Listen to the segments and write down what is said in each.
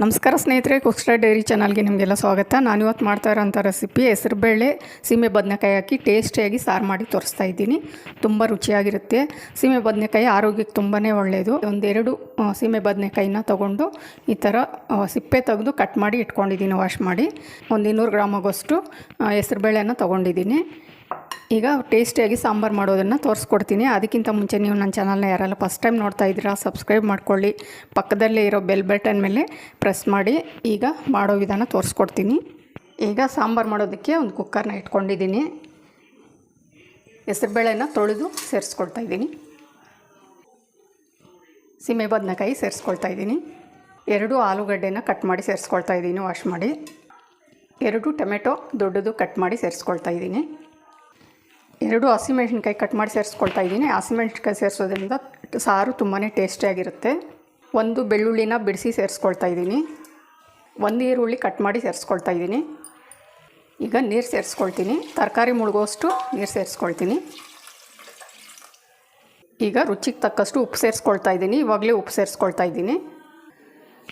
ನಮಸ್ಕಾರ ಸ್ನೇಹಿತರೆ ಕುಕ್ಸ್ಟಾ ಡೈರಿ ಚಾನಲ್ಗೆ ನಿಮಗೆಲ್ಲ ಸ್ವಾಗತ. ನಾನು ಇವತ್ತು ಮಾಡ್ತಾ ಇರೋಂಥ ರೆಸಿಪಿ ಹೆಸರುಬೇಳೆ ಸೀಮೆ ಬದನೆಕಾಯಿ ಹಾಕಿ ಟೇಸ್ಟಿಯಾಗಿ ಸಾರು ಮಾಡಿ ತೋರಿಸ್ತಾ ಇದ್ದೀನಿ. ತುಂಬ ರುಚಿಯಾಗಿರುತ್ತೆ. ಸೀಮೆ ಬದನೆಕಾಯಿ ಆರೋಗ್ಯಕ್ಕೆ ತುಂಬಾ ಒಳ್ಳೆಯದು ಒಂದೆರಡು ಸೀಮೆ ಬದನೆಕಾಯಿನ ತೊಗೊಂಡು ಈ ಥರ ಸಿಪ್ಪೆ ತೆಗೆದು ಕಟ್ ಮಾಡಿ ಇಟ್ಕೊಂಡಿದ್ದೀನಿ, ವಾಶ್ ಮಾಡಿ. ಒಂದು ಇನ್ನೂರು ಗ್ರಾಮ್ ಆಗೋಷ್ಟು ಹೆಸರುಬೇಳೆನ ತೊಗೊಂಡಿದ್ದೀನಿ. ಈಗ ಟೇಸ್ಟಿಯಾಗಿ ಸಾಂಬಾರು ಮಾಡೋದನ್ನು ತೋರಿಸ್ಕೊಡ್ತೀನಿ. ಅದಕ್ಕಿಂತ ಮುಂಚೆ ನೀವು ನನ್ನ ಚಾನಲ್ನ ಯಾರೆಲ್ಲ ಫಸ್ಟ್ ಟೈಮ್ ನೋಡ್ತಾ ಇದ್ದೀರಾ ಸಬ್ಸ್ಕ್ರೈಬ್ ಮಾಡ್ಕೊಳ್ಳಿ. ಪಕ್ಕದಲ್ಲೇ ಇರೋ ಬೆಲ್ ಬಟನ್ ಮೇಲೆ ಪ್ರೆಸ್ ಮಾಡಿ. ಈಗ ಮಾಡೋ ವಿಧಾನ ತೋರಿಸ್ಕೊಡ್ತೀನಿ. ಈಗ ಸಾಂಬಾರು ಮಾಡೋದಕ್ಕೆ ಒಂದು ಕುಕ್ಕರ್ನ ಇಟ್ಕೊಂಡಿದ್ದೀನಿ. ಹೆಸರುಬೇಳೆನ ತೊಳೆದು ಸೇರಿಸ್ಕೊಳ್ತಾ ಇದ್ದೀನಿ. ಸೀಮೆ ಬದನೆಕಾಯಿ ಸೇರಿಸ್ಕೊಳ್ತಾ ಇದ್ದೀನಿ. ಎರಡು ಆಲೂಗಡ್ಡೆನ ಕಟ್ ಮಾಡಿ ಸೇರಿಸ್ಕೊಳ್ತಾ ಇದ್ದೀನಿ ವಾಶ್ ಮಾಡಿ. ಎರಡು ಟೊಮೆಟೊ ದೊಡ್ಡದು ಕಟ್ ಮಾಡಿ ಸೇರಿಸ್ಕೊಳ್ತಾ ಇದ್ದೀನಿ. ಎರಡು ಹಸಿಮೆಣ್ಸಿನ್ಕಾಯಿ ಕಟ್ ಮಾಡಿ ಸೇರಿಸ್ಕೊಳ್ತಾ ಇದ್ದೀನಿ. ಹಸಿಮೆಣ್ಸಿನ್ಕಾಯಿ ಸೇರಿಸೋದ್ರಿಂದ ಸಾರು ತುಂಬಾ ಟೇಸ್ಟಿಯಾಗಿರುತ್ತೆ ಒಂದು ಬೆಳ್ಳುಳ್ಳಿನ ಬಿಡಿಸಿ ಸೇರಿಸ್ಕೊಳ್ತಾ ಇದ್ದೀನಿ. ಒಂದು ಈರುಳ್ಳಿ ಕಟ್ ಮಾಡಿ ಸೇರಿಸ್ಕೊಳ್ತಾ ಇದ್ದೀನಿ. ಈಗ ನೀರು ಸೇರಿಸ್ಕೊಳ್ತೀನಿ. ತರಕಾರಿ ಮುಳುಗೋಷ್ಟು ನೀರು ಸೇರಿಸ್ಕೊಳ್ತೀನಿ. ಈಗ ರುಚಿಗೆ ತಕ್ಕಷ್ಟು ಉಪ್ಪು ಸೇರಿಸ್ಕೊಳ್ತಾ ಇದ್ದೀನಿ. ಇವಾಗಲೇ ಉಪ್ಪು ಸೇರಿಸ್ಕೊಳ್ತಾ ಇದ್ದೀನಿ.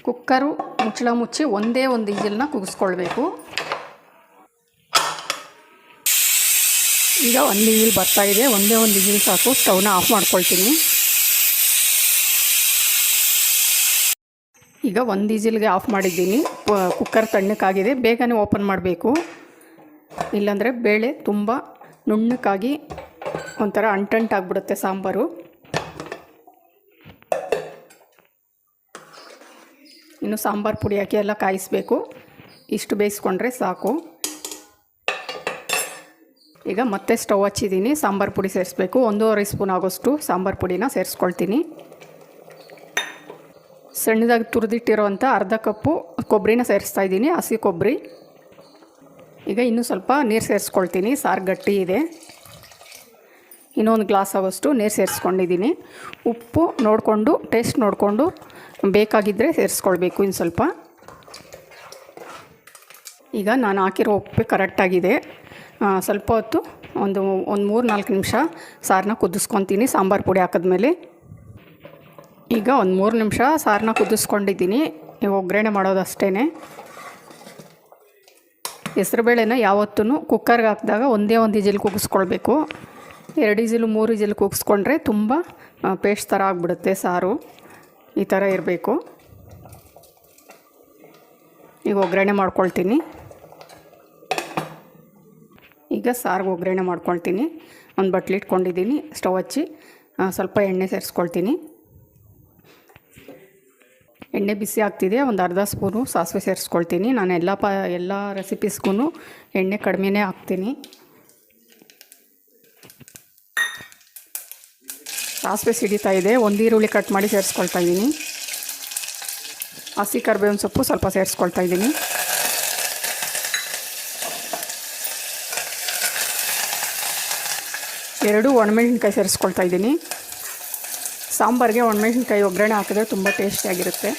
ಕುಕ್ಕರು ಮುಚ್ಚಳ ಮುಚ್ಚಿ ಒಂದೇ ಒಂದು ಈಜಲನ್ನ ಕುದಿಸ್ಕೊಳ್ಬೇಕು ಈಗ ಒಂದು ಈಜಿಲ್ ಬರ್ತಾ ಇದೆ. ಒಂದೇ ಒಂದು ಈಜಿಲ್ ಸಾಕು. ಸ್ಟವ್ನ ಆಫ್ ಮಾಡ್ಕೊಳ್ತೀನಿ. ಈಗ ಒಂದು ಈಜಿಲ್ಗೆ ಆಫ್ ಮಾಡಿದ್ದೀನಿ. ಕುಕ್ಕರ್ ತಣ್ಣಕ್ಕಾಗಿದೆ. ಬೇಗನೆ ಓಪನ್ ಮಾಡಬೇಕು. ಇಲ್ಲಾಂದರೆ ಬೇಳೆ ತುಂಬ ನುಣ್ಣಕ್ಕಾಗಿ ಒಂಥರ ಅಂಟಂಟಾಗ್ಬಿಡುತ್ತೆ ಸಾಂಬಾರು. ಇನ್ನು ಸಾಂಬಾರು ಪುಡಿ ಹಾಕಿ ಎಲ್ಲ ಕಾಯಿಸಬೇಕು. ಇಷ್ಟು ಬೇಯಿಸ್ಕೊಂಡ್ರೆ ಸಾಕು. ಈಗ ಮತ್ತೆ ಸ್ಟವ್ ಹಚ್ಚಿದ್ದೀನಿ, ಸಾಂಬಾರು ಪುಡಿ ಸೇರಿಸ್ಬೇಕು. ಒಂದೂವರೆ ಸ್ಪೂನ್ ಆಗೋಷ್ಟು ಸಾಂಬಾರು ಪುಡಿನ ಸೇರಿಸ್ಕೊಳ್ತೀನಿ. ಸಣ್ಣದಾಗಿ ತುರಿದಿಟ್ಟಿರೋವಂಥ ಅರ್ಧ ಕಪ್ಪು ಕೊಬ್ಬರಿನ ಸೇರಿಸ್ತಾ ಇದ್ದೀನಿ, ಹಸಿ ಕೊಬ್ಬರಿ. ಈಗ ಇನ್ನೂ ಸ್ವಲ್ಪ ನೀರು ಸೇರಿಸ್ಕೊಳ್ತೀನಿ, ಸಾರು ಗಟ್ಟಿ ಇದೆ. ಇನ್ನೊಂದು ಗ್ಲಾಸ್ ಆಗೋಷ್ಟು ನೀರು ಸೇರಿಸ್ಕೊಂಡಿದ್ದೀನಿ. ಉಪ್ಪು ನೋಡಿಕೊಂಡು, ಟೇಸ್ಟ್ ನೋಡಿಕೊಂಡು ಬೇಕಾಗಿದ್ದರೆ ಸೇರಿಸ್ಕೊಳ್ಬೇಕು ಇನ್ನು ಸ್ವಲ್ಪ. ಈಗ ನಾನು ಹಾಕಿರೋ ಉಪ್ಪು ಕರೆಕ್ಟಾಗಿದೆ. ಸ್ವಲ್ಪ ಹೊತ್ತು ಒಂದು ಒಂದು ಮೂರು, ನಾಲ್ಕು ನಿಮಿಷ ಸಾರನ್ನ ಕುದಿಸ್ಕೊತೀನಿ. ಸಾಂಬಾರು ಪುಡಿ ಹಾಕಿದ್ಮೇಲೆ ಈಗ ಒಂದು ಮೂರು ನಿಮಿಷ ಸಾರನ್ನ ಕುದಿಸ್ಕೊಂಡಿದ್ದೀನಿ. ಒಗ್ಗರಣೆ ಮಾಡೋದು ಅಷ್ಟೇ ಹೆಸ್ರುಬೇಳೆನ ಯಾವತ್ತೂ ಕುಕ್ಕರ್ಗೆ ಹಾಕಿದಾಗ ಒಂದೇ ಒಂದು ಇಜಿಲ್ ಕುಗಿಸ್ಕೊಳ್ಬೇಕು. ಎರಡು ಇಜಿಲು ಮೂರು ಇಜಿಲ್ ಕುಗಿಸ್ಕೊಂಡ್ರೆ ತುಂಬ ಪೇಸ್ಟ್ ಥರ ಆಗಿಬಿಡುತ್ತೆ ಸಾರು. ಈ ಥರ ಇರಬೇಕು. ಈಗ ಒಗ್ಗರಣೆ ಮಾಡ್ಕೊಳ್ತೀನಿ. ಈಗ ಸಾರಿಗೆ ಒಗ್ಗರಣೆ ಮಾಡ್ಕೊಳ್ತೀನಿ. ಒಂದು ಬಟ್ಲಿ ಇಟ್ಕೊಂಡಿದ್ದೀನಿ, ಸ್ಟವ್ ಹಚ್ಚಿ ಸ್ವಲ್ಪ ಎಣ್ಣೆ ಸೇರಿಸ್ಕೊಳ್ತೀನಿ. ಎಣ್ಣೆ ಬಿಸಿ ಆಗ್ತಿದೆ, ಒಂದು ಅರ್ಧ ಸ್ಪೂನು ಸಾಸಿವೆ ಸೇರಿಸ್ಕೊಳ್ತೀನಿ. ನಾನು ಎಲ್ಲ ಪ, ಎಲ್ಲ ರೆಸಿಪೀಸ್ಗೂ ಎಣ್ಣೆ ಕಡಿಮೆನೇ ಹಾಕ್ತೀನಿ. ಸಾಸಿವೆ ಸಿಡಿತಾ ಇದೆ, ಒಂದು ಈರುಳ್ಳಿ ಕಟ್ ಮಾಡಿ ಸೇರಿಸ್ಕೊಳ್ತಾ ಇದ್ದೀನಿ. ಹಸಿ ಕರ್ಬೇವಿನ ಸೊಪ್ಪು ಸ್ವಲ್ಪ ಸೇರಿಸ್ಕೊಳ್ತಾ ಇದ್ದೀನಿ. ಎರಡು ಒಣಮೆಣಸಿನ್ಕಾಯಿ ಸೇರಿಸ್ಕೊಳ್ತಾ ಇದ್ದೀನಿ. ಸಾಂಬಾರಿಗೆ ಒಣಮೆಣಸಿನ್ಕಾಯಿ ಒಗ್ಗರಣೆ ಹಾಕಿದ್ರೆ ತುಂಬ ಟೇಸ್ಟಿಯಾಗಿರುತ್ತೆ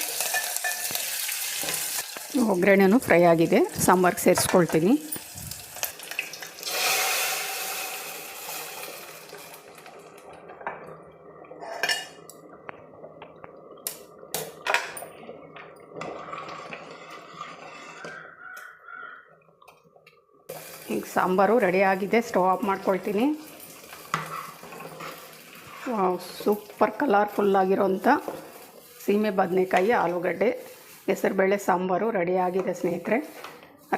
ಒಗ್ಗರಣೆನೂ ಫ್ರೈ ಆಗಿದೆ. ಸಾಂಬಾರಿಗೆ ಸೇರಿಸ್ಕೊಳ್ತೀನಿ. ಈಗ ಸಾಂಬಾರು ರೆಡಿ ಆಗಿದೆ. ಸ್ಟವ್ ಆಫ್ ಮಾಡ್ಕೊಳ್ತೀನಿ. ಸೂಪರ್ ಕಲರ್ಫುಲ್ ಆಗಿರೋಂಥ ಸೀಮೆ ಬದನೆಕಾಯಿ, ಆಲೂಗಡ್ಡೆ, ಹೆಸರುಬೇಳೆ, ಸಾಂಬಾರು ರೆಡಿಯಾಗಿದೆ ಸ್ನೇಹಿತರೆ.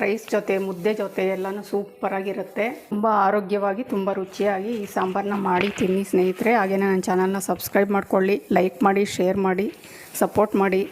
ರೈಸ್ ಜೊತೆ, ಮುದ್ದೆ ಜೊತೆ ಎಲ್ಲನೂ ಸೂಪರಾಗಿರುತ್ತೆ ತುಂಬ ಆರೋಗ್ಯವಾಗಿ, ತುಂಬ ರುಚಿಯಾಗಿ ಈ ಸಾಂಬಾರನ್ನ ಮಾಡಿ ತಿನ್ನಿ ಸ್ನೇಹಿತರೆ. ಹಾಗೆಯೇ ನನ್ನ ಚಾನಲ್ನ ಸಬ್ಸ್ಕ್ರೈಬ್ ಮಾಡ್ಕೊಳ್ಳಿ ಲೈಕ್ ಮಾಡಿ ಶೇರ್ ಮಾಡಿ ಸಪೋರ್ಟ್ ಮಾಡಿ.